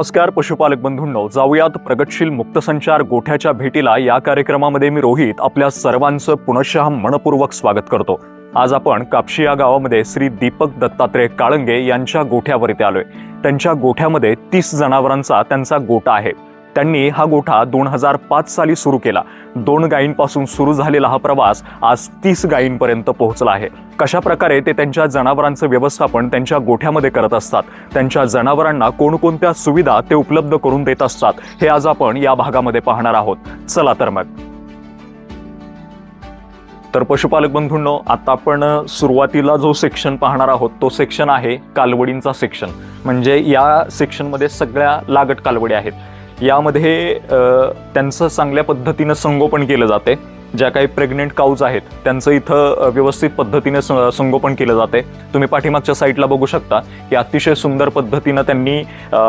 नमस्कार पशुपालक बंधूंनो. जाऊयात प्रगतशील मुक्तसंचार गोठ्याच्या भेटीला. या कार्यक्रमामध्ये मी रोहित आपल्या सर्वांचं पुनशः मनपूर्वक स्वागत करतो. आज आपण कापशी या गावामध्ये श्री दीपक दत्तात्रय काळंगे यांच्या गोठ्यावरती आलोय. त्यांच्या गोठ्यामध्ये तीस जनावरांचा त्यांचा गोठा आहे. त्यांनी हा गोठा दोन हजार पाच साली सुरू केला. दोन गायींपासून सुरू झालेला हा प्रवास आज तीस गायींपर्यंत पोहोचला आहे. कशा प्रकारे ते त्यांच्या जनावरांचं व्यवस्थापन त्यांच्या गोठ्यामध्ये करत असतात त्यांच्या जनावरांना कोणकोणत्या सुविधा ते उपलब्ध करून देत असतात हे आज आपण या भागामध्ये पाहणार आहोत. चला तर मग. तर पशुपालक बंधूंनो आता आपण सुरुवातीला जो सेक्शन पाहणार आहोत तो सेक्शन आहे कालवडींचा सेक्शन म्हणजे या सेक्शनमध्ये सगळ्या लागट कालवडी आहेत. यामध्ये त्यांचं चांगल्या पद्धतीनं संगोपन केलं जाते. ज्या काही प्रेग्नेंट काऊज आहेत त्यांचं इथं व्यवस्थित पद्धतीने स- संगोपन केलं जाते. तुम्ही पाठीमागच्या साईडला बघू शकता की अतिशय सुंदर पद्धतीनं त्यांनी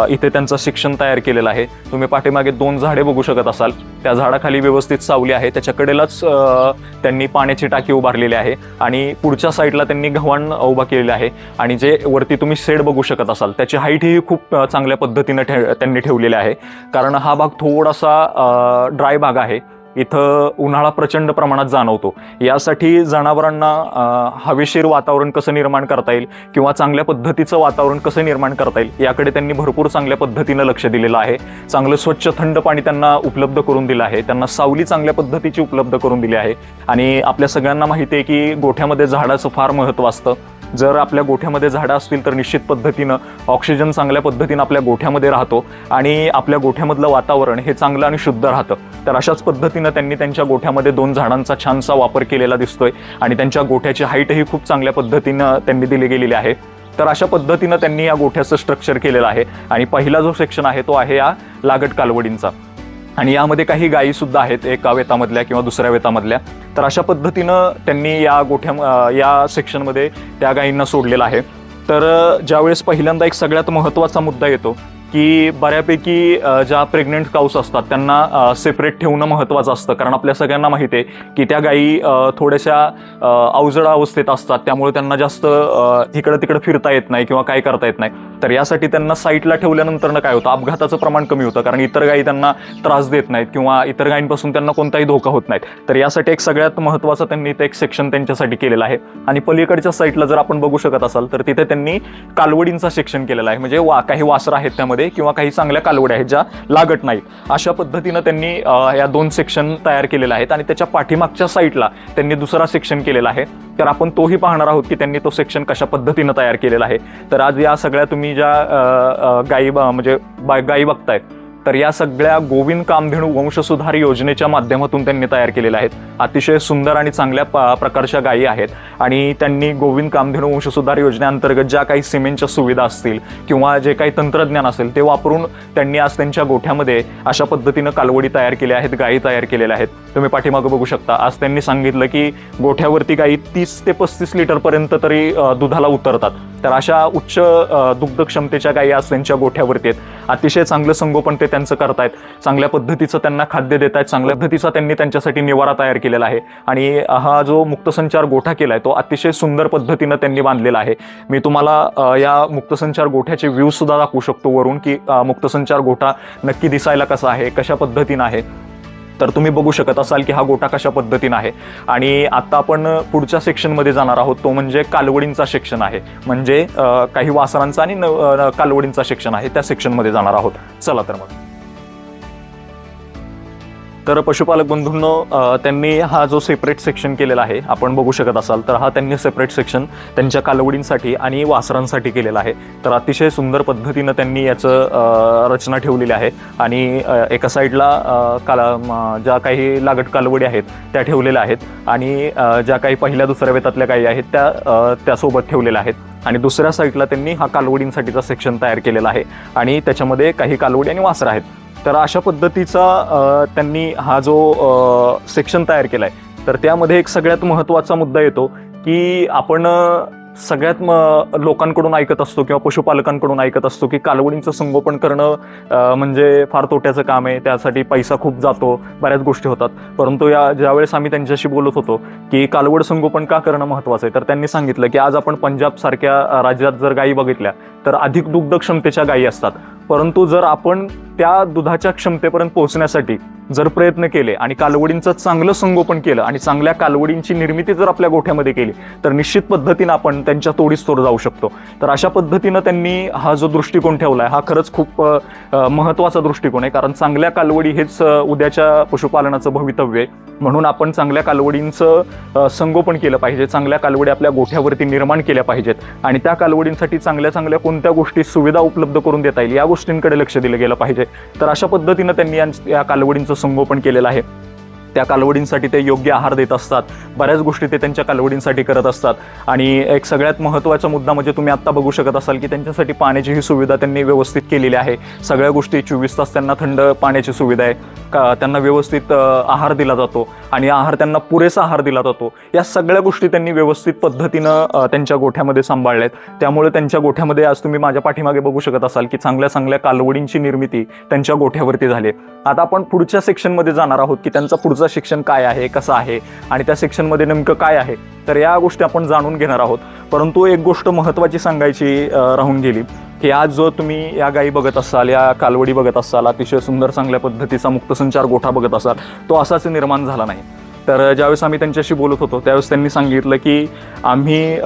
इथे त्यांचं शिक्षण तयार केलेलं आहे. तुम्ही पाठीमागे दोन झाडे बघू शकत असाल. त्या झाडाखाली व्यवस्थित सावली आहे. त्याच्याकडेलाच त्यांनी पाण्याची टाकी उभारलेली आहे आणि पुढच्या साईडला त्यांनी गव्हाण उभा केलेलं आहे. आणि जे वरती तुम्ही शेड बघू शकत असाल त्याची हाईट ही खूप चांगल्या पद्धतीनं ठे त्यांनी ठेवलेली आहे. कारण हा भाग थोडासा ड्राय भाग आहे. इथं उन्हाळा प्रचंड प्रमाणात जाणवतो. यासाठी जनावरांना हवेशीर वातावरण कसं निर्माण करता येईल किंवा चांगल्या पद्धतीचं वातावरण कसं निर्माण करता येईल याकडे त्यांनी भरपूर चांगल्या पद्धतीनं लक्ष दिलेलं आहे. चांगलं स्वच्छ थंड पाणी त्यांना उपलब्ध करून दिलं आहे. त्यांना सावली चांगल्या पद्धतीची उपलब्ध करून दिली आहे. आणि आपल्या सगळ्यांना माहिती आहे की गोठ्यामध्ये झाडाचं फार महत्त्व असतं. जर आपल्या गोठ्यामध्ये झाडं असतील तर निश्चित पद्धतीनं ऑक्सिजन चांगल्या पद्धतीनं आपल्या गोठ्यामध्ये राहतो आणि आपल्या गोठ्यामधलं वातावरण हे चांगलं आणि शुद्ध राहतं. तर अशाच पद्धतीनं त्यांनी त्यांच्या गोठ्यामध्ये दोन झाडांचा छानसा वापर केलेला दिसतोय आणि त्यांच्या गोठ्याची हाईटही खूप चांगल्या पद्धतीनं त्यांनी दिली गेलेली आहे. तर अशा पद्धतीनं त्यांनी या गोठ्याचं स्ट्रक्चर केलेलं आहे आणि पहिला जो सेक्शन आहे तो आहे या लागट कालवडींचा. आणि यामध्ये काही गायी सुद्धा आहेत एका वेतामधल्या किंवा दुसऱ्या वेतामधल्या. तर अशा पद्धतीनं त्यांनी या गोठ्या या सेक्शनमध्ये त्या गायींना सोडलेलं आहे. तर ज्यावेळेस पहिल्यांदा एक सगळ्यात महत्त्वाचा मुद्दा येतो की बऱ्यापैकी ज्या प्रेग्नेंट काऊस असतात त्यांना सेपरेट ठेवणं महत्त्वाचं असतं. कारण आपल्या सगळ्यांना माहिती आहे की त्या गायी थोड्याशा अं, अवजड अवस्थेत असतात. त्यामुळे त्यांना जास्त इकडं तिकडं फिरता येत नाही किंवा काय करता येत नाही. तर यासाठी त्यांना साईटला ठेवल्यानंतर काय होतं? अपघाताचं प्रमाण कमी होतं. कारण इतर गायी त्यांना त्रास देत नाहीत किंवा इतर गायींपासून त्यांना कोणताही धोका होत नाहीत. तर यासाठी एक सगळ्यात महत्त्वाचं त्यांनी इथं एक सेक्शन त्यांच्यासाठी केलेलं आहे. आणि पलीकडच्या साईटला जर आपण बघू शकत असाल तर तिथे त्यांनी कालवडींचा सेक्शन केलेला आहे. म्हणजे वा काही वासरं आहेत त्यामध्ये. किंवा काही चांगल्या कालवड्या आहेत ज्या लागत नाहीत. अशा पद्धतीनं त्यांनी या दोन सेक्शन तयार केलेले आहेत आणि त्याच्या पाठीमागच्या साईटला त्यांनी दुसरा सेक्शन केलेला आहे. तर आपण तोही पाहणार आहोत की त्यांनी तो सेक्शन कशा पद्धतीनं तयार केलेला आहे. तर आज या सगळ्या तुम्ही ज्या गाई गायी म्हणजे बा- गायी बघतायत तर या सगळ्या गोविंद कामधेनू वंशसुधार योजनेच्या माध्यमातून त्यांनी तयार केलेल्या आहेत. अतिशय सुंदर आणि चांगल्या प- प्रकारच्या गायी आहेत. आणि त्यांनी गोविंद कामधेनू वंशसुधार योजनेअंतर्गत ज्या काही सिमेंटच्या सुविधा असतील किंवा जे काही तंत्रज्ञान असेल ते वापरून त्यांनी आज त्यांच्या गोठ्यामध्ये अशा पद्धतीनं कालवडी तयार केल्या आहेत गायी तयार केलेल्या आहेत. तुम्ही पाठीमागं बघू शकता. आज त्यांनी सांगितलं की गोठ्यावरती गायी तीस ते पस्तीस लिटरपर्यंत तरी दुधाला उतरतात. तर अशा उच्च दुग्ध क्षमतेच्या गायी आज त्यांच्या गोठ्यावरती आहेत. अतिशय चांगलं संगोपन ते त्यांचं करतायत. चांगल्या पद्धतीचं त्यांना खाद्य देत आहेत चांगल्या पद्धतीचा त्यांनी त्यांच्यासाठी निवारा तयार केलेला आहे. आणि हा जो मुक्तसंचार गोठा केला आहे तो अतिशय सुंदर पद्धतीनं त्यांनी बांधलेला आहे. मी तुम्हाला या मुक्तसंचार गोठ्याचे व्ह्यूजसुद्धा दाखवू शकतो वरून की मुक्तसंचार गोठा नक्की दिसायला कसा आहे कशा पद्धतीनं आहे. तर तुम्ही बघू शकत असाल की हा गोठा कशा पद्धतीनं आहे. आणि आता आपण पुढच्या सेक्शनमध्ये जाणार आहोत. तो म्हणजे कालवडींचा सेक्शन आहे. म्हणजे काही वासरांचा आणि न- कालवडींचा सेक्शन आहे. त्या सेक्शनमध्ये जाणार आहोत. चला तर मग. तर पशुपालक बंधूंनो त्यांनी हा जो सेपरेट सेक्शन केलेला आहे आपण बघू शकत असाल तर हा त्यांनी सेपरेट सेक्शन त्यांच्या कालवडींसाठी आणि वासरांसाठी केलेला आहे. तर अतिशय सुंदर पद्धतीनं त्यांनी याचं रचना ठेवलेली आहे. आणि एका साईडला काला ज्या काही लागट कालवडी आहेत त्या ठेवलेल्या आहेत. आणि ज्या काही पहिल्या दुसऱ्या वेतातल्या काही आहेत त्या त्यासोबत ठेवलेल्या आहेत. आणि दुसऱ्या साईडला त्यांनी हा कालवडींसाठीचा सेक्शन तयार केलेला आहे. आणि त्याच्यामध्ये काही कालवडी आणि वासरं आहेत. तर अशा पद्धतीचा त्यांनी हा जो सेक्शन तयार केला आहे तर त्यामध्ये एक सगळ्यात महत्त्वाचा मुद्दा येतो की आपण सगळ्यात म लोकांकडून ऐकत असतो किंवा पशुपालकांकडून ऐकत असतो की कालवडींचं संगोपन करणं म्हणजे फार तोट्याचं काम आहे. त्यासाठी पैसा खूप जातो. बऱ्याच गोष्टी होतात. परंतु या ज्यावेळेस आम्ही त्यांच्याशी बोलत होतो की कालवड संगोपन का करणं महत्त्वाचं आहे तर त्यांनी सांगितलं की आज आपण पंजाब सारख्या राज्यात जर गायी बघितल्या तर अधिक दुग्ध क्षमतेच्या गायी असतात. परंतु जर आपण त्या दुधाच्या क्षमतेपर्यंत पोहोचण्यासाठी जर प्रयत्न केले आणि कालवडींचं चांगलं संगोपन केलं आणि चांगल्या कालवडींची निर्मिती जर आपल्या गोठ्यामध्ये केली तर निश्चित पद्धतीनं आपण त्यांच्या तोडीस तोड जाऊ शकतो. तर अशा पद्धतीनं त्यांनी हा जो दृष्टिकोन ठेवला आहे हा खरंच खूप महत्त्वाचा दृष्टिकोन आहे. कारण चांगल्या कालवडी हेच उद्याच्या पशुपालनाचं भवितव्य आहे. म्हणून आपण चांगल्या कालवडींचं संगोपन केलं पाहिजे. चांगल्या कालवडी आपल्या गोठ्यावरती निर्माण केल्या पाहिजेत. आणि त्या कालवडींसाठी चांगल्या चांगल्या कोणत्या गोष्टी सुविधा उपलब्ध करून देता येईल या गोष्टींकडे लक्ष दिलं गेलं पाहिजे. तर अशा पद्धतीनं त्यांनी या कालवडींचं संगोपन केलेलं आहे. त्या कालवडींसाठी ते योग्य आहार देत असतात. बऱ्याच गोष्टी ते त्यांच्या कालवडींसाठी करत असतात. आणि एक सगळ्यात महत्त्वाचा मुद्दा म्हणजे तुम्ही आत्ता बघू शकत असाल की त्यांच्यासाठी पाण्याची ही सुविधा त्यांनी व्यवस्थित केलेली आहे. सगळ्या गोष्टी चोवीस तास त्यांना थंड पाण्याची सुविधा आहे. का त्यांना व्यवस्थित आहार दिला जातो आणि आहार त्यांना पुरेसा आहार दिला जातो. या सगळ्या गोष्टी त्यांनी व्यवस्थित पद्धतीनं त्यांच्या गोठ्यामध्ये सांभाळल्या आहेत त्यामुळे त्यांच्या गोठ्यामध्ये आज तुम्ही माझ्या पाठीमागे बघू शकत असाल की चांगल्या चांगल्या कालवडींची निर्मिती त्यांच्या गोठ्यावरती झाली आता आपण पुढच्या सेक्शनमध्ये जाणार आहोत की त्यांचा पुढचं शिक्षण काय आहे कसं आहे आणि त्या शिक्षणमध्ये नेमकं काय आहे तर या गोष्टी आपण जाणून घेणार आहोत. परंतु एक गोष्ट महत्त्वाची सांगायची राहून गेली की आज जो तुम्ही या गायी बघत असाल या कालवडी बघत असाल अतिशय सुंदर चांगल्या पद्धतीचा मुक्तसंचार गोठा बघत असाल तो असाच निर्माण झाला नाही. तर ज्यावेळेस आम्ही त्यांच्याशी बोलत होतो त्यावेळेस त्यांनी सांगितलं की आम्ही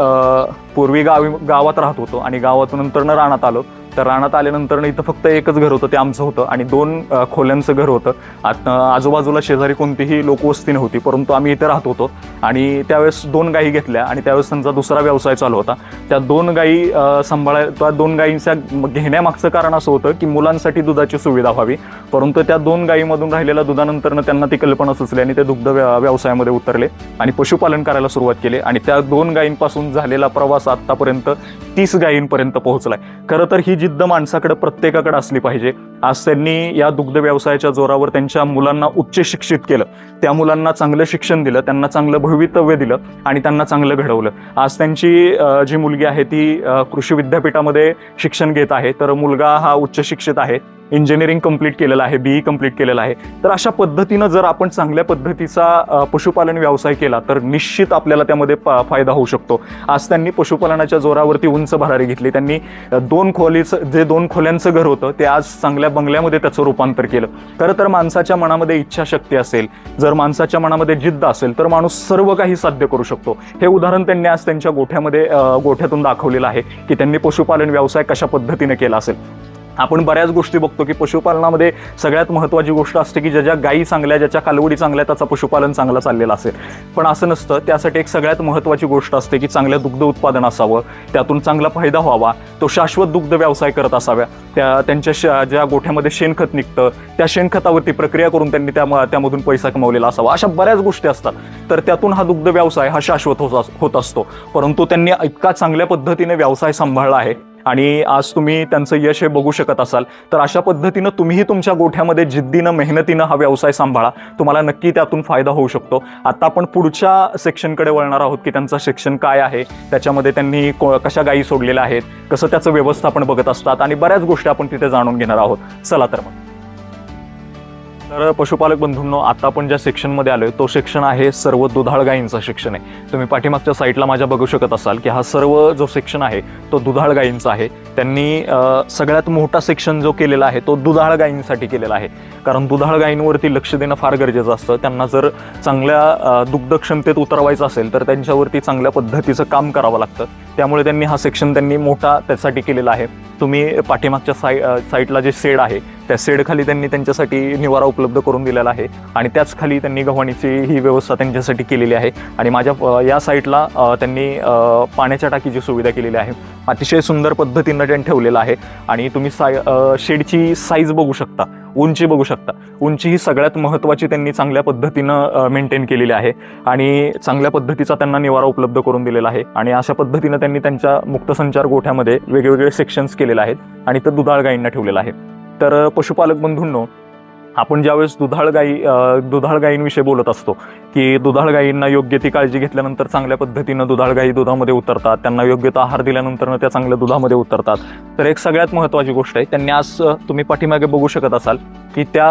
पूर्वी गावी गावात राहत होतो आणि गावातून नंतर न राहण्यात आलो तर रानात आल्यानंतर इथं फक्त एकच घर होतं ते आमचं होतं आणि दोन खोल्यांचं घर होतं. आत आजूबाजूला शेजारी कोणतीही लोकवस्ती नव्हती परंतु आम्ही इथे राहत होतो. आणि त्यावेळेस दोन गायी घेतल्या आणि त्यावेळेस त्यांचा दुसरा व्यवसाय चालू होता. त्या दोन गायी अ, सांभाळाय त्या दोन गायींच्या घेण्यामागचं कारण असं होतं की मुलांसाठी दुधाची सुविधा व्हावी. परंतु त्या दोन गायीमधून राहिलेल्या दुधानंतरनं त्यांना ती कल्पना सुचली आणि ते दुग्ध व्यवसायामध्ये उतरले आणि पशुपालन करायला सुरुवात केली. आणि त्या दोन गायींपासून झालेला प्रवास आतापर्यंत तीस गायींपर्यंत पोहोचलाय. खरं तर ही जिद्द माणसाकडे प्रत्येकाकडे असली पाहिजे. आज त्यांनी या दुग्ध व्यवसायाच्या जोरावर त्यांच्या मुलांना उच्च शिक्षित केलं. त्या मुलांना चांगलं शिक्षण दिलं त्यांना चांगलं भवितव्य दिलं आणि त्यांना चांगलं घडवलं. आज त्यांची जी मुलगी आहे ती कृषी विद्यापीठामध्ये शिक्षण घेत आहे. तर मुलगा हा उच्च शिक्षित आहे. इंजिनिअरिंग कंप्लीट केलेलं आहे बीई कंप्लीट केलेलं आहे. तर अशा पद्धतीनं जर आपण चांगल्या पद्धतीचा पशुपालन व्यवसाय केला तर निश्चित आपल्याला त्यामध्ये प- फायदा होऊ शकतो. आज त्यांनी पशुपालनाच्या जोरावरती उंच भरारी घेतली. त्यांनी दोन खोलीचं जे दोन खोल्यांचं घर होतं ते आज चांगल्या बंगल्यामध्ये त्याचं रूपांतर केलं. खरं तर माणसाच्या मनामध्ये इच्छाशक्ती असेल जर माणसाच्या मनामध्ये जिद्द असेल तर माणूस सर्व काही साध्य करू शकतो. हे उदाहरण त्यांनी आज त्यांच्या गोठ्यामध्ये गोठ्यातून दाखवलेलं आहे की त्यांनी पशुपालन व्यवसाय कशा पद्धतीने केला असेल. आपण बऱ्याच गोष्टी बघतो की पशुपालनामध्ये सगळ्यात महत्त्वाची गोष्ट असते की ज्याच्या गायी चांगल्या ज्याच्या कालवडी चांगल्या त्याचा पशुपालन चांगलं चाललेलं असेल. पण असं नसतं. त्यासाठी एक सगळ्यात महत्त्वाची गोष्ट असते की चांगलं दुग्ध उत्पादन असावं. त्यातून चांगला फायदा व्हावा. तो शाश्वत दुग्ध व्यवसाय करत असाव्या त्या त्यांच्या श ज्या गोठ्यामध्ये शेणखत निघतं त्या शेणखतावरती प्रक्रिया करून त्यांनी त्या त्यामधून पैसा कमावलेला असावा. अशा बऱ्याच गोष्टी असतात. तर त्यातून हा दुग्ध व्यवसाय हा शाश्वत होत अस- होत असतो. परंतु त्यांनी इतका चांगल्या पद्धतीने व्यवसाय सांभाळला आहे आणि आज तुम्ही त्यांचं यश हे बघू शकत असाल. तर अशा पद्धतीनं तुम्हीही तुमच्या गोठ्यामध्ये जिद्दीनं मेहनतीनं हा व्यवसाय सांभाळा. तुम्हाला नक्की त्यातून फायदा होऊ शकतो. आता आपण पुढच्या सेक्शनकडे वळणार आहोत की त्यांचं शिक्षण काय आहे त्याच्यामध्ये त्यांनी को- कशा गायी सोडलेल्या आहेत कसं त्याचं व्यवस्थापन बघत असतात आणि बऱ्याच गोष्टी आपण तिथे जाणून घेणार आहोत. चला तर मग. तर पशुपालक बंधूंनो आता आपण ज्या सेक्शनमध्ये आलोय तो सेक्शन आहे सर्व दुधाळ गायींचा सेक्शन आहे. तुम्ही पाठीमागच्या साईडला माझ्या बघू शकत असाल की हा सर्व जो सेक्शन आहे तो दुधाळ गायींचा आहे. त्यांनी सगळ्यात मोठा सेक्शन जो केलेला आहे तो दुधाळ गायींसाठी केलेला आहे. कारण दुधाळ गायींवरती लक्ष देणं फार गरजेचं असतं. त्यांना जर चांगल्या दुग्धक्षमतेत दुग्ध क्षमतेत उतरवायचं असेल तर त्यांच्यावरती चांगल्या पद्धतीचं काम करावं लागतं. त्यामुळे त्यांनी हा सेक्शन त्यांनी मोठा त्यासाठी केलेला आहे. तुम्ही पाठीमागच्या साई साईडला जे शेड आहे त्या शेडखाली त्यांनी त्यांच्यासाठी निवारा उपलब्ध करून दिलेला आहे. आणि त्याच खाली त्यांनी गव्हाणीची ही व्यवस्था त्यांच्यासाठी केलेली आहे. आणि माझ्या या साईटला त्यांनी पाण्याच्या टाकीची सुविधा केलेली आहे. अतिशय सुंदर पद्धतीनं त्यांनी ठेवलेलं आहे. आणि तुम्ही साय शेडची साईज बघू शकता. उंची बघू शकता. उंची ही सगळ्यात महत्त्वाची त्यांनी चांगल्या पद्धतीनं मेंटेन केलेली आहे. आणि चांगल्या पद्धतीचा त्यांना निवारा उपलब्ध करून दिलेला आहे. आणि अशा पद्धतीनं त्यांनी त्यांच्या मुक्तसंचार गोठ्यामध्ये वेगवेगळे सेक्शन्स केलेले आहेत. आणि तर दुधाळ गायींना ठेवलेलं आहे. तर पशुपालक बंधूंनो आपण ज्यावेळेस दुधाळ गाई दुधाळ गायींविषयी बोलत असतो की दुधाळ गायींना योग्य ती काळजी घेतल्यानंतर चांगल्या पद्धतीनं दुधाळ गायी दुधामध्ये उतरतात त्यांना योग्य तो आहार दिल्यानंतर त्या चांगल्या दुधामध्ये उतरतात. तर एक सगळ्यात महत्त्वाची गोष्ट आहे त्यांनी आज तुम्ही पाठीमागे बघू शकत असाल की त्या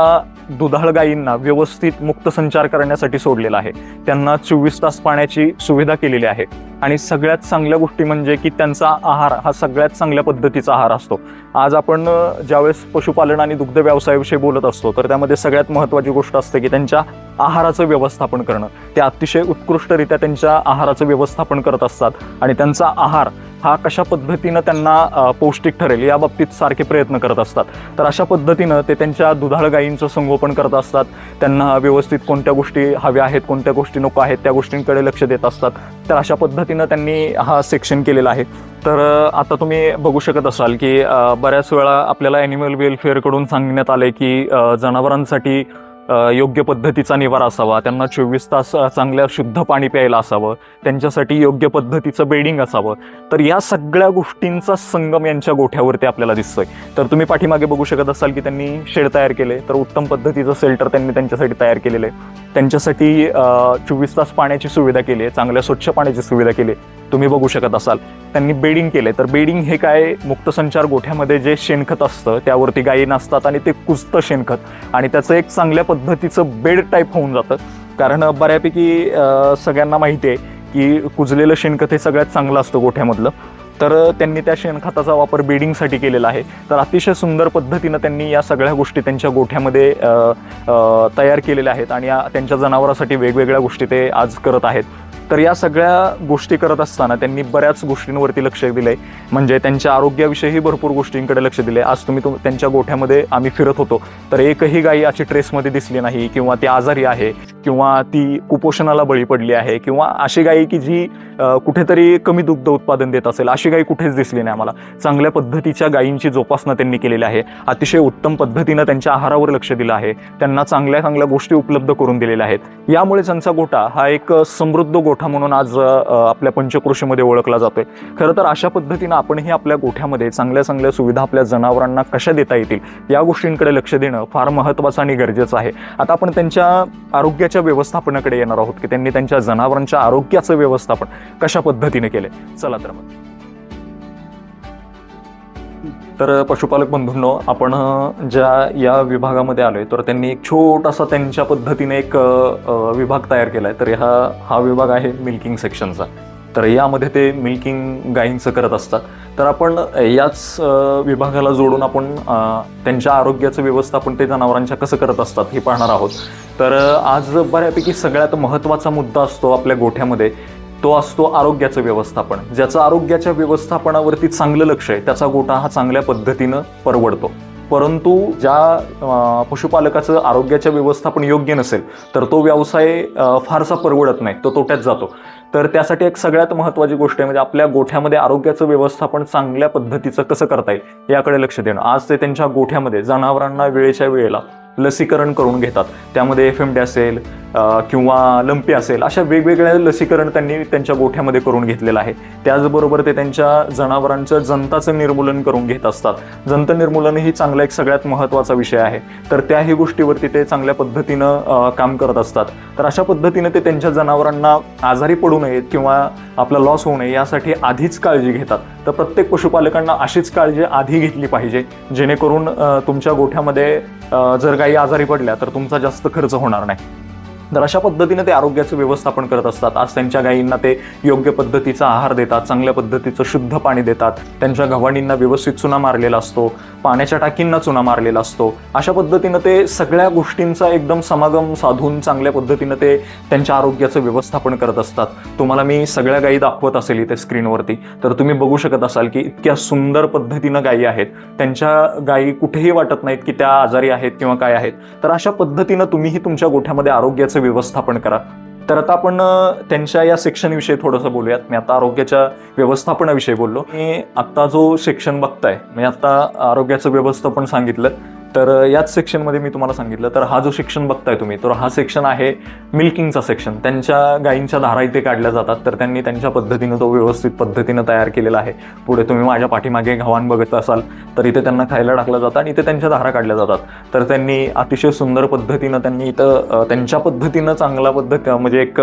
दुधाळ गायींना व्यवस्थित मुक्त संचार करण्यासाठी सोडलेला आहे. त्यांना चोवीस तास पाण्याची सुविधा केलेली आहे. आणि सगळ्यात चांगल्या गोष्टी म्हणजे की त्यांचा आहार हा सगळ्यात चांगल्या पद्धतीचा आहार असतो. आज आपण ज्यावेळेस पशुपालन आणि दुग्ध व्यवसायाविषयी बोलत असतो तर त्यामध्ये सगळ्यात महत्त्वाची गोष्ट असते की त्यांच्या आहाराचं व्यवस्थापन करणं. ते अतिशय उत्कृष्टरित्या त्यांच्या आहाराचं व्यवस्थापन करत असतात. आणि त्यांचा आहार हा कशा पद्धतीनं त्यांना पौष्टिक ठरेल या बाबतीत सारखे प्रयत्न करत असतात. तर अशा पद्धतीनं ते त्यांच्या दुधाळ गायींचं संगोपन करत असतात. त्यांना व्यवस्थित कोणत्या गोष्टी हव्या आहेत कोणत्या गोष्टी नको आहेत त्या गोष्टींकडे लक्ष देत असतात. तर अशा पद्धतीनं त्यांनी हा सेक्शन केलेला आहे. तर आता तुम्ही बघू शकत असाल की बऱ्याच वेळा आपल्याला ॲनिमल वेलफेअरकडून सांगण्यात आलं आहे की जनावरांसाठी योग्य पद्धतीचा निवारा असावा त्यांना चोवीस तास चांगल्या शुद्ध पाणी प्यायला असावं त्यांच्यासाठी योग्य पद्धतीचं बेडिंग असावं. तर या सगळ्या गोष्टींचा संगम यांच्या गोठ्यावरती आपल्याला दिसतोय. तर तुम्ही पाठीमागे बघू शकत असाल की त्यांनी शेड तयार केले तर उत्तम पद्धतीचं शेल्टर त्यांनी त्यांच्यासाठी तयार केलेलं आहे. त्यांच्यासाठी चोवीस तास पाण्याची सुविधा केली आहे चांगल्या स्वच्छ पाण्याची सुविधा केली आहे. तुम्ही बघू शकत असाल. त्यांनी बेडिंग केले तर बेडिंग हे काय मुक्तसंचार गोठ्यामध्ये जे शेणखत असतं त्यावरती गायी नसतात आणि ते कुजतं शेणखत. आणि त्याचं एक चांगल्या पद्धतीचं बेड टाईप होऊन जातं. कारण बऱ्यापैकी सगळ्यांना माहिती आहे की कुजलेलं शेणखत हे सगळ्यात चांगलं असतं गोठ्यामधलं. तर त्यांनी त्या शेणखताचा वापर बेडिंगसाठी केलेला आहे. तर अतिशय सुंदर पद्धतीनं त्यांनी या सगळ्या गोष्टी त्यांच्या गोठ्यामध्ये तयार केलेल्या आहेत. आणि या त्यांच्या जनावरांसाठी वेगवेगळ्या गोष्टी ते आज करत आहेत. तर या सगळ्या गोष्टी करत असताना त्यांनी बऱ्याच गोष्टींवरती लक्ष दिलंय. म्हणजे त्यांच्या आरोग्याविषयीही भरपूर गोष्टींकडे लक्ष दिले आज तुम्ही तुम त्यांच्या गोठ्यामध्ये आम्ही फिरत होतो. तर एकही गायी अशी ट्रेसमध्ये दिसली नाही किंवा ती आजारी आहे. किंवा ती कुपोषणाला बळी पडली आहे किंवा अशी गायी की जी कुठेतरी कमी दुग्ध उत्पादन देत असेल अशी गायी कुठेच दिसली नाही आम्हाला. चांगल्या पद्धतीच्या गायींची जोपासना त्यांनी केलेली आहे. अतिशय उत्तम पद्धतीनं त्यांच्या आहारावर लक्ष दिलं आहे. त्यांना चांगल्या चांगल्या गोष्टी उपलब्ध करून दिलेल्या आहेत. यामुळे त्यांचा गोठा हा एक समृद्ध गोठा म्हणून आज आपल्या पंचकृषीमध्ये ओळखला जातोय. खरं तर अशा पद्धतीनं आपणही आपल्या गोठ्यामध्ये चांगल्या चांगल्या सुविधा आपल्या जनावरांना कशा देता येतील या गोष्टींकडे लक्ष देणं फार महत्त्वाचं आणि गरजेचं आहे. आता आपण त्यांच्या आरोग्याच्या व्यवस्थापनाकडे येणार आहोत की त्यांनी त्यांच्या जनावरांच्या आरोग्याचं व्यवस्थापन कशा पद्धतीने केले? चला तर मग. तर पशुपालक बंधूंनो आपण ज्या या विभागामध्ये आलोय तर त्यांनी एक छोटासा त्यांच्या पद्धतीने एक विभाग तयार केला आहे तर हा हा विभाग आहे मिल्किंग सेक्शनचा. तर यामध्ये ते मिल्किंग गायींचं करत असतात. तर आपण याच विभागाला जोडून आपण त्यांच्या आरोग्याचं व्यवस्थापन ते जनावरांच्या कसं करत असतात हे पाहणार आहोत. तर आज बऱ्यापैकी सगळ्यात महत्त्वाचा मुद्दा असतो आपल्या गोठ्यामध्ये. तो असतो आरोग्याचं व्यवस्थापन. ज्याचं आरोग्याच्या व्यवस्थापनावरती चांगलं लक्ष आहे त्याचा गोठा हा चांगल्या पद्धतीनं परवडतो. परंतु ज्या पशुपालकाचं आरोग्याच्या व्यवस्थापन योग्य नसेल तर तो व्यवसाय फारसा परवडत नाही तो तोट्यात जातो. तर त्यासाठी एक सगळ्यात महत्त्वाची गोष्ट आहे म्हणजे आपल्या गोठ्यामध्ये आरोग्याचं व्यवस्थापन चांगल्या पद्धतीचं कसं करता येईल याकडे लक्ष देणं. आज ते त्यांच्या गोठ्यामध्ये जनावरांना वेळेच्या वेळेला लसीकरण करून घेतात. त्यामध्ये एफ एम डी असेल किंवा लंपी असेल अशा वेगवेगळ्या लसीकरण त्यांनी त्यांच्या गोठ्यामध्ये करून घेतलेलं आहे. त्याचबरोबर ते त्यांच्या जनावरांचं जंताचं निर्मूलन करून घेत असतात. जंत निर्मूलन ही चांगला एक सगळ्यात महत्त्वाचा विषय आहे. तर त्याही गोष्टीवरती ते चांगल्या पद्धतीनं काम करत असतात. तर अशा पद्धतीनं ते त्यांच्या जनावरांना आजारी पडू नयेत किंवा आपला लॉस होऊ नये यासाठी आधीच काळजी घेतात. तर प्रत्येक पशुपालकांना अशीच काळजी आधी घेतली पाहिजे जेणेकरून तुमच्या गोठ्यामध्ये जर काही आजारी पडल्या तर तुमचा जास्त खर्च होणार नाही. तर अशा पद्धतीने ते आरोग्याचं व्यवस्थापन करत असतात. आज त्यांच्या गायींना ते योग्य पद्धतीचा आहार देतात चांगल्या पद्धतीचं शुद्ध पाणी देतात. त्यांच्या गव्हाणींना व्यवस्थित चुना मारलेला असतो पाण्याच्या टाकींना चुना मारलेला असतो. अशा पद्धतीनं ते सगळ्या गोष्टींचा एकदम समागम साधून चांगल्या पद्धतीनं ते त्यांच्या आरोग्याचं व्यवस्थापन करत असतात. तुम्हाला मी सगळ्या गायी दाखवत असेल इथे स्क्रीनवरती. तर तुम्ही बघू शकत असाल की इतक्या सुंदर पद्धतीनं गायी आहेत. त्यांच्या गायी कुठेही वाटत नाहीत की त्या आजारी आहेत किंवा काय आहेत. तर अशा पद्धतीनं तुम्हीही तुमच्या गोठ्यामध्ये आरोग्याचं व्यवस्थापन करा. तर आता आपण त्यांच्या या सेक्शनविषयी थोडंसं बोलूयात. मी आता आरोग्याच्या व्यवस्थापनाविषयी बोललो. मी आत्ता जो सेक्शन बघताय मी आता आरोग्याचं व्यवस्थापन सांगितलं तर याच सेक्शनमध्ये मी तुम्हाला सांगितलं तर हा जो सेक्शन बघताय तुम्ही तर हा सेक्शन आहे मिल्किंगचा सेक्शन त्यांच्या गायींच्या धारा इथे काढल्या जातात तर त्यांनी त्यांच्या पद्धतीनं तो व्यवस्थित पद्धतीनं तयार केलेला आहे. पुढे तुम्ही माझ्या पाठीमागे घावान बघत असाल तर इथे त्यांना खायला टाकलं जातं आणि इथे त्यांच्या धारा काढल्या जातात. तर त्यांनी अतिशय सुंदर पद्धतीनं त्यांनी इथं त्यांच्या पद्धतीनं चांगला पद्धत म्हणजे एक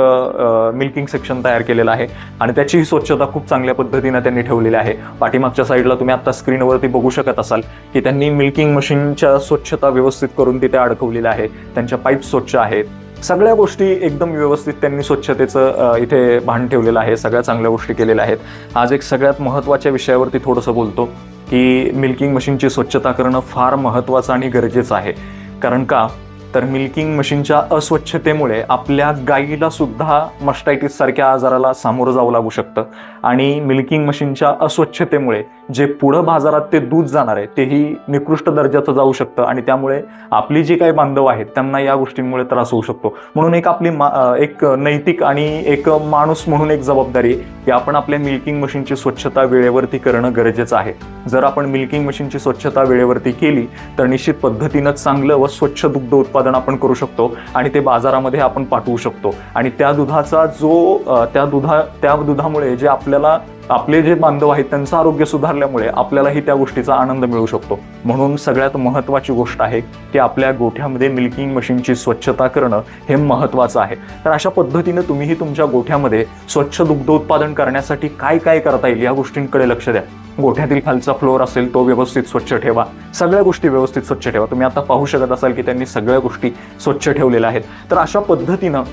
मिल्किंग सेक्शन तयार केलेलं आहे. आणि त्याचीही स्वच्छता खूप चांगल्या पद्धतीनं त्यांनी ठेवलेली आहे. पाठीमागच्या साईडला तुम्ही आता स्क्रीनवरती बघू शकत असाल की त्यांनी मिल्किंग मशीनच्या स्वच्छता व्यवस्थित करून तिथे अडकवलेलं आहे. त्यांच्या पाईप स्वच्छ आहेत. सगळ्या गोष्टी एकदम व्यवस्थित त्यांनी स्वच्छतेचं इथे भान ठेवलेलं आहे. सगळ्या चांगल्या गोष्टी केलेल्या आहेत. आज एक सगळ्यात महत्त्वाच्या विषयावरती थोडंसं बोलतो की मिल्किंग मशीनची स्वच्छता करणं फार महत्त्वाचं आणि गरजेचं आहे. कारण का? तर मिल्किंग मशीनच्या अस्वच्छतेमुळे आपल्या गाईला सुद्धा मस्टायटिस सारख्या आजाराला सामोरं जावं लागू शकतं. आणि मिल्किंग मशीनच्या अस्वच्छतेमुळे जे पुढं बाजारात ते दूध जाणार आहे तेही निकृष्ट दर्जाचं जाऊ शकतं. आणि त्यामुळे आपली जी काही बांधव आहेत त्यांना या गोष्टींमुळे त्रास होऊ शकतो. म्हणून एक आपली मा एक नैतिक आणि एक माणूस म्हणून एक जबाबदारी आहे की आपण आपल्या मिल्किंग मशीनची स्वच्छता वेळेवरती करणं गरजेचं आहे. जर आपण मिल्किंग मशीनची स्वच्छता वेळेवरती केली तर निश्चित पद्धतीनं चांगलं व स्वच्छ दुग्ध उत्पादन आपण करू शकतो आणि ते बाजारामध्ये आपण पाठवू शकतो. आणि त्या दुधाचा जो त्या दुधा त्या दुधामुळे जे आपल्याला आपले जे बांधव आहेत त्यांचं आरोग्य सुधारल्यामुळे आपल्यालाही त्या गोष्टीचा आनंद मिळू शकतो. म्हणून सगळ्यात महत्त्वाची गोष्ट आहे की आपल्या गोठ्यामध्ये मिल्किंग मशीनची स्वच्छता करणं हे महत्त्वाचं आहे. तर अशा पद्धतीनं तुम्हीही तुमच्या गोठ्यामध्ये स्वच्छ दुग्ध उत्पादन करण्यासाठी काय काय करता येईल या गोष्टींकडे लक्ष द्या. गोठ्यातील खालचा फ्लोअर असेल तो व्यवस्थित स्वच्छ ठेवा. सगळ्या गोष्टी व्यवस्थित स्वच्छ ठेवा. तुम्ही आता पाहू शकत असाल की त्यांनी सगळ्या गोष्टी स्वच्छ ठेवलेल्या आहेत. तर अशा पद्धतीनं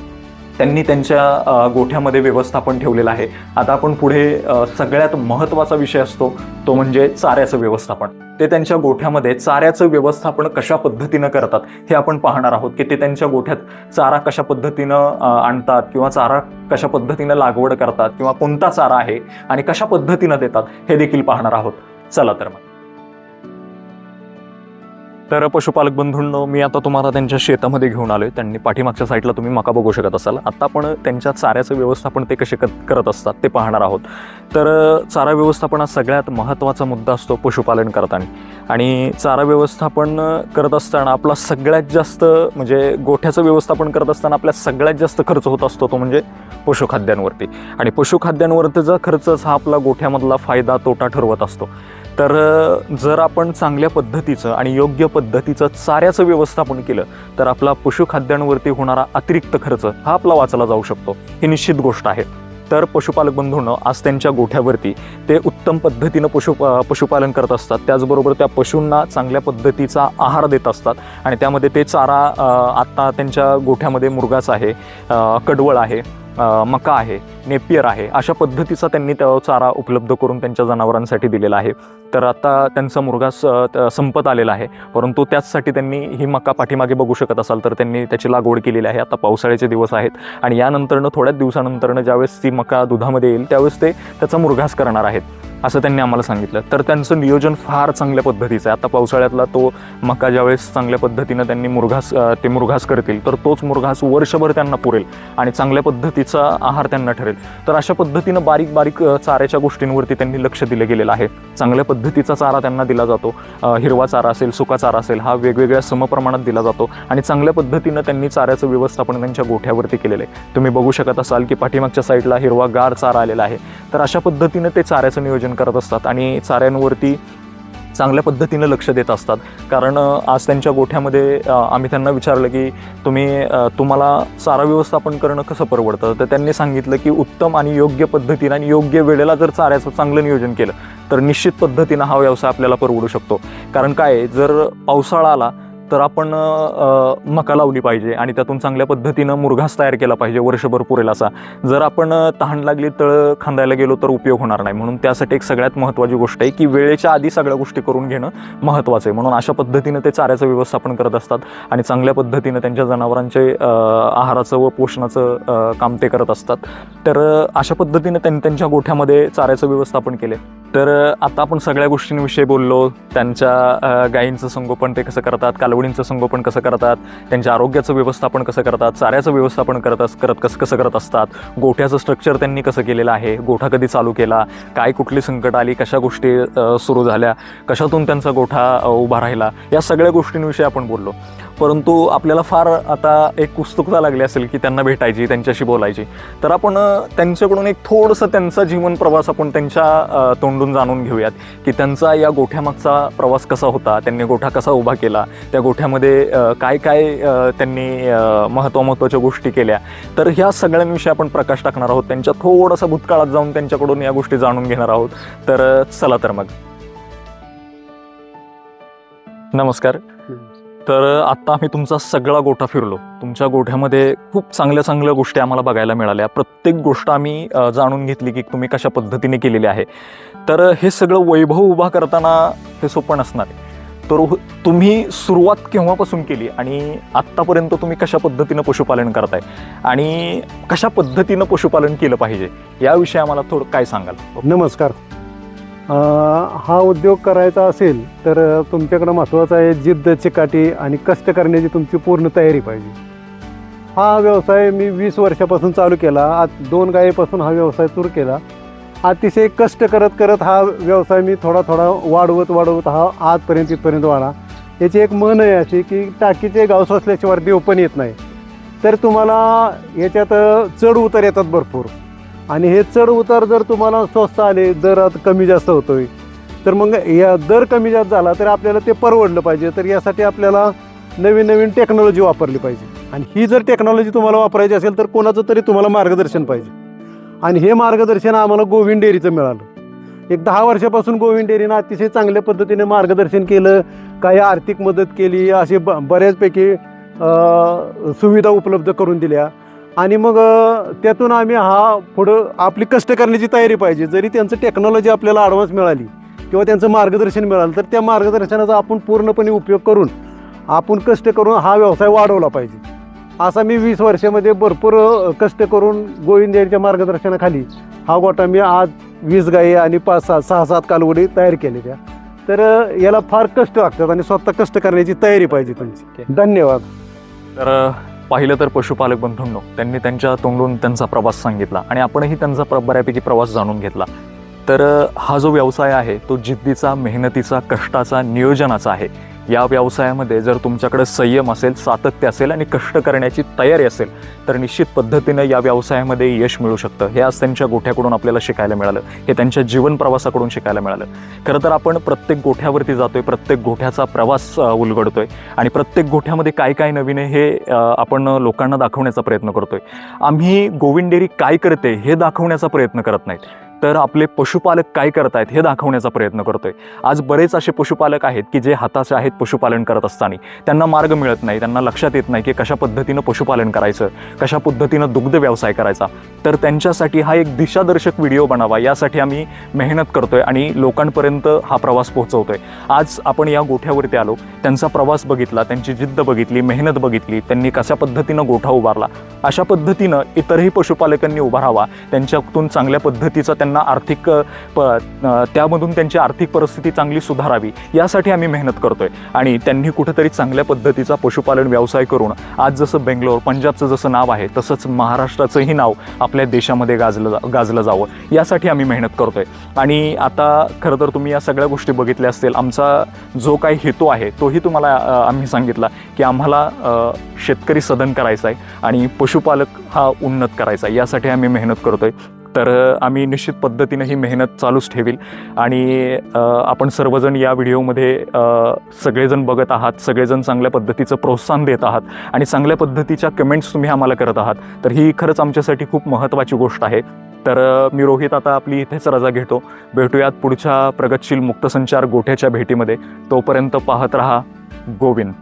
त्यांनी त्यांच्या गोठ्यामध्ये व्यवस्थापन ठेवलेलं आहे. आता आपण पुढे सगळ्यात महत्त्वाचा विषय असतो तो म्हणजे चाऱ्याचं व्यवस्थापन. ते त्यांच्या गोठ्यामध्ये चाऱ्याचं व्यवस्थापन कशा पद्धतीनं करतात हे आपण पाहणार आहोत की ते त्यांच्या गोठ्यात चारा कशा पद्धतीनं आणतात किंवा चारा कशा पद्धतीनं लागवड करतात किंवा कोणता चारा आहे आणि कशा पद्धतीनं देतात हे देखील पाहणार आहोत. चला तर मग. तर पशुपालक बंधूंनो मी आता तुम्हाला त्यांच्या शेतामध्ये घेऊन आलोय. त्यांनी पाठीमागच्या साईडला तुम्ही मका बघू शकत असाल. आता आपण त्यांच्या चाऱ्याचं व्यवस्थापन ते कसे क- करत असतात ते पाहणार आहोत. तर चारा व्यवस्थापन हा सगळ्यात महत्त्वाचा मुद्दा असतो पशुपालन करताना. आणि चारा व्यवस्थापन करत असताना आपला सगळ्यात जास्त म्हणजे गोठ्याचं व्यवस्थापन करत असताना आपल्या सगळ्यात जास्त खर्च होत असतो तो म्हणजे पशुखाद्यांवरती. आणि पशुखाद्यांवरतीचा खर्चच हा आपला गोठ्यामधला फायदा तोटा ठरवत असतो. तर जर आपण चांगल्या पद्धतीचं आणि योग्य पद्धतीचं चाऱ्याचं व्यवस्थापन केलं तर आपला पशुखाद्यांवरती होणारा अतिरिक्त खर्च हा आपला वाचला जाऊ शकतो. ही निश्चित गोष्ट आहे. तर पशुपालक बंधूंनो आज त्यांच्या गोठ्यावरती ते उत्तम पद्धतीनं पशु पशुपालन करत असतात. त्याचबरोबर त्या पशूंना चांगल्या पद्धतीचा आहार देत असतात आणि त्यामध्ये ते चारा आत्ता त्यांच्या गोठ्यामध्ये मुरगाच आहे कडवळ आहे. मका आहे नेपियर आहे अशा पद्धतीचा त्यांनी त्या चारा उपलब्ध करून त्यांच्या जनावरांसाठी दिलेला आहे. तर आता त्यांचा मुर्गा संपत आलेला आहे परंतु त्याचसाठी त्यांनी ही मका पाठीमागे बघू शकत असाल तर त्यांनी त्याची लागवड केलेली आहे. आता पावसाळ्याचे दिवस आहेत आणि यानंतरनं थोड्याच दिवसानंतरनं ज्यावेळेस ती मका दुधामध्ये येईल त्यावेळेस ते त्याचा मुरघास करणार आहेत. असं त्यांनी आम्हाला सांगितलं. तर त्यांचं नियोजन फार चांगल्या पद्धतीचं आहे. आता पावसाळ्यातला तो मका ज्यावेळेस चांगल्या पद्धतीनं त्यांनी मुरघास ते मुरघास करतील तर तोच मुरघास वर्षभर त्यांना पुरेल आणि चांगल्या पद्धतीचा आहार त्यांना ठरेल. तर अशा पद्धतीनं बारीक बारीक चाऱ्याच्या गोष्टींवरती त्यांनी लक्ष दिलं गेलेलं आहे. चांगल्या पद्धतीचा चारा त्यांना दिला जातो. हिरवा चारा असेल सुका चारा असेल हा वेगवेगळ्या समप्रमाणात दिला जातो आणि चांगल्या पद्धतीनं त्यांनी चाऱ्याचं व्यवस्थापन त्यांच्या गोठ्यावरती केलेलं आहे. तुम्ही बघू शकत असाल की पाठीमागच्या साईडला हिरवा गार चारा आलेला आहे. तर अशा पद्धतीनं ते चाऱ्याचं नियोजन करत असतात आणि चाऱ्यांवरती चांगल्या पद्धतीनं लक्ष देत असतात. कारण आज त्यांच्या गोठ्यामध्ये आम्ही त्यांना विचारलं की तुम्ही तुम्हाला चारा व्यवस्थापन करणं कसं परवडतं? तर त्यांनी सांगितलं की उत्तम आणि योग्य पद्धतीनं आणि योग्य वेळेला जर चाऱ्याचं चांगलं नियोजन केलं तर निश्चित पद्धतीनं हा व्यवसाय आपल्याला परवडू शकतो. कारण काय जर पावसाळा आला तर आपण मका लावली पाहिजे आणि त्यातून चांगल्या पद्धतीनं मुरघास तयार केला पाहिजे वर्षभर पुरेल असा. जर आपण तहान लागली तळ खांदायला गेलो तर उपयोग होणार नाही. म्हणून त्यासाठी एक सगळ्यात महत्त्वाची गोष्ट आहे की वेळेच्या आधी सगळ्या गोष्टी करून घेणं महत्त्वाचं आहे. म्हणून अशा पद्धतीनं ते चाऱ्याचं व्यवस्थापन करत असतात आणि चांगल्या पद्धतीनं त्यांच्या जनावरांचे आहाराचं व पोषणाचं काम ते करत असतात. तर अशा पद्धतीनं त्यांनी त्यांच्या गोठ्यामध्ये चाऱ्याचं व्यवस्थापन केले तर आता आपण सगळ्या गोष्टींविषयी बोललो. त्यांच्या गायींचं संगोपन ते कसं करतात कालवडींचं संगोपन कसं करतात त्यांच्या आरोग्याचं व्यवस्थापन कसं करतात चाऱ्याचं व्यवस्थापन करत अस करत कसं कसं करत असतात गोठ्याचं स्ट्रक्चर त्यांनी कसं केलेलं आहे गोठा कधी चालू केला काय कुठली संकट आली कशा गोष्टी सुरू झाल्या कशातून त्यांचा गोठा उभा राहिला या सगळ्या गोष्टींविषयी आपण बोललो. परंतु आपल्याला फार आता एक उत्सुकता लागली असेल की त्यांना भेटायची त्यांच्याशी बोलायची. तर आपण त्यांच्याकडून एक थोडंसं त्यांचा जीवन प्रवास आपण त्यांच्या तोंडून जाणून घेऊयात की त्यांचा या गोठ्यामागचा प्रवास कसा होता त्यांनी गोठा कसा उभा केला त्या गोठ्यामध्ये काय काय त्यांनी महत्त्व महत्त्वाच्या गोष्टी केल्या. तर ह्या सगळ्यांविषयी आपण प्रकाश टाकणार आहोत त्यांच्या थोडासा भूतकाळात जाऊन त्यांच्याकडून या गोष्टी जाणून घेणार आहोत. तर चला तर मग. नमस्कार. तर आत्ता आम्ही तुमचा सगळा गोठा फिरलो. तुमच्या गोठ्यामध्ये खूप चांगल्या चांगल्या गोष्टी आम्हाला बघायला मिळाल्या. प्रत्येक गोष्ट आम्ही जाणून घेतली की तुम्ही कशा पद्धतीने केलेली आहे. तर हे सगळं वैभव उभा करताना हे सोपं नसणार आहे. तर हो, तुम्ही सुरुवात केव्हापासून केली आणि आत्तापर्यंत तुम्ही कशा पद्धतीनं पशुपालन करताय? आणि कशा पद्धतीनं पशुपालन केलं पाहिजे? याविषयी आम्हाला थोडं काय सांगाल? नमस्कार. हा उद्योग करायचा असेल तर तुमच्याकडं महत्त्वाचं आहे जिद्द चिकाटी आणि कष्ट करण्याची तुमची पूर्ण तयारी पाहिजे. हा व्यवसाय मी वीस वर्षापासून चालू केला. आज दोन गायीपासून हा व्यवसाय सुरू केला. अतिशय कष्ट करत करत हा व्यवसाय मी थोडा थोडा वाढवत वाढवत हा आजपर्यंत इथपर्यंत वाढा याची एक मन आहे अशी की टाकीचे गाव असल्याशिवाय देव पण येत नाही. तर तुम्हाला याच्यात चढ उतर येतात भरपूर. आणि हे चढ उतार जर तुम्हाला स्वस्त आले दरात कमी जास्त होतोय तर मग या दर कमी जास्त झाला तर आपल्याला ते परवडलं पाहिजे. तर यासाठी आपल्याला नवीन नवीन टेक्नॉलॉजी वापरली पाहिजे. आणि ही जर टेक्नॉलॉजी तुम्हाला वापरायची असेल तर कोणाचं तरी तुम्हाला मार्गदर्शन पाहिजे. आणि हे मार्गदर्शन आम्हाला गोविंद डेअरीचं मिळालं. एक दहा वर्षापासून गोविंद डेअरीनं अतिशय चांगल्या पद्धतीने मार्गदर्शन केलं काही आर्थिक मदत केली असे ब बऱ्याचपैकी सुविधा उपलब्ध करून दिल्या. आणि मग त्यातून आम्ही हा पुढं आपली कष्ट करण्याची तयारी पाहिजे. जरी त्यांचं टेक्नॉलॉजी आपल्याला ॲडव्हान्स मिळाली किंवा त्यांचं मार्गदर्शन मिळालं तर त्या मार्गदर्शनाचा आपण पूर्णपणे उपयोग करून आपण कष्ट करून हा व्यवसाय वाढवला पाहिजे. असा मी वीस वर्षामध्ये भरपूर कष्ट करून गोविंद यांच्या मार्गदर्शनाखाली हा गोटा मी आज वीस गायी आणि पाच सहा सहा सात कालवडी तयार केलेल्या. तर याला फार कष्ट लागतात आणि स्वतः कष्ट करण्याची तयारी पाहिजे तुमची धन्यवाद. तर पाहिलं तर पशुपालक बंधूंनो त्यांनी त्यांच्या तोंडून त्यांचा प्रवास सांगितला आणि आपणही त्यांचा प्र बऱ्यापैकी प्रवास जाणून घेतला. तर हा जो व्यवसाय आहे तो जिद्दीचा मेहनतीचा कष्टाचा नियोजनाचा आहे. या व्यवसायामध्ये जर तुमच्याकडे संयम असेल सातत्य असेल आणि कष्ट करण्याची तयारी असेल तर निश्चित पद्धतीनं या व्यवसायामध्ये यश मिळू शकतं. हे आज त्यांच्या गोठ्याकडून आपल्याला शिकायला मिळालं. हे त्यांच्या जीवन प्रवासाकडून शिकायला मिळालं. खरं तर आपण प्रत्येक गोठ्यावरती जातोय प्रत्येक गोठ्याचा प्रवास उलगडतोय आणि प्रत्येक गोठ्यामध्ये काय काय नवीन आहे हे आपण लोकांना दाखवण्याचा प्रयत्न करतोय. आम्ही गोविंद डेअरी काय करते हे दाखवण्याचा प्रयत्न करत नाहीत. तर आपले पशुपालक काय करतायत हे दाखवण्याचा प्रयत्न करतोय. आज बरेच असे पशुपालक आहेत की जे हाताचे आहेत पशुपालन करत असताना. त्यांना मार्ग मिळत नाही त्यांना लक्षात येत नाही की कशा पद्धतीनं पशुपालन करायचं कशा पद्धतीनं दुग्ध व्यवसाय करायचा. तर त्यांच्यासाठी हा एक दिशादर्शक व्हिडिओ बनावा यासाठी आम्ही मेहनत करतोय आणि लोकांपर्यंत हा प्रवास पोहोचवतोय. आज आपण या गोठ्यावरती आलो त्यांचा प्रवास बघितला त्यांची जिद्द बघितली मेहनत बघितली त्यांनी कशा पद्धतीनं गोठा उभारला. अशा पद्धतीनं इतरही पशुपालकांनी उभारावा राहावा त्यांच्यातून चांगल्या पद्धतीचा त्यांना आर्थिक प त्यामधून त्यांची आर्थिक परिस्थिती चांगली सुधारावी यासाठी आम्ही मेहनत करतोय. आणि त्यांनी कुठेतरी चांगल्या पद्धतीचा पशुपालन व्यवसाय करून आज जसं बेंगलोर पंजाबचं जसं नाव आहे तसंच महाराष्ट्राचंही नाव आपल्या देशामध्ये गाजलं जा गाजलं जावं यासाठी आम्ही मेहनत करतोय. आणि आता खरं तर तुम्ही या सगळ्या गोष्टी बघितल्या असतील आमचा जो काही हेतू आहे तोही तुम्हाला आम्ही सांगितला की आम्हाला शेतकरी सदन करायचा आहे आणि पशुपालक हा उन्नत करायचा आहे यासाठी आम्ही मेहनत करतोय. तर आम्ही निश्चित पद्धतीनं ही मेहनत चालूच ठेवील. आणि आपण सर्वजण या व्हिडिओमध्ये सगळेजण बघत आहात सगळेजण चांगल्या पद्धतीचं प्रोत्साहन देत आहात आणि चांगल्या पद्धतीच्या कमेंट्स तुम्ही आम्हाला करत आहात. तर ही खरंच आमच्यासाठी खूप महत्त्वाची गोष्ट आहे. तर मी रोहित आता आपली इथेच रजा घेतो. भेटूयात पुढच्या प्रगतशील मुक्तसंचार गोठ्याच्या भेटीमध्ये. तोपर्यंत पाहत रहा. गोविंद.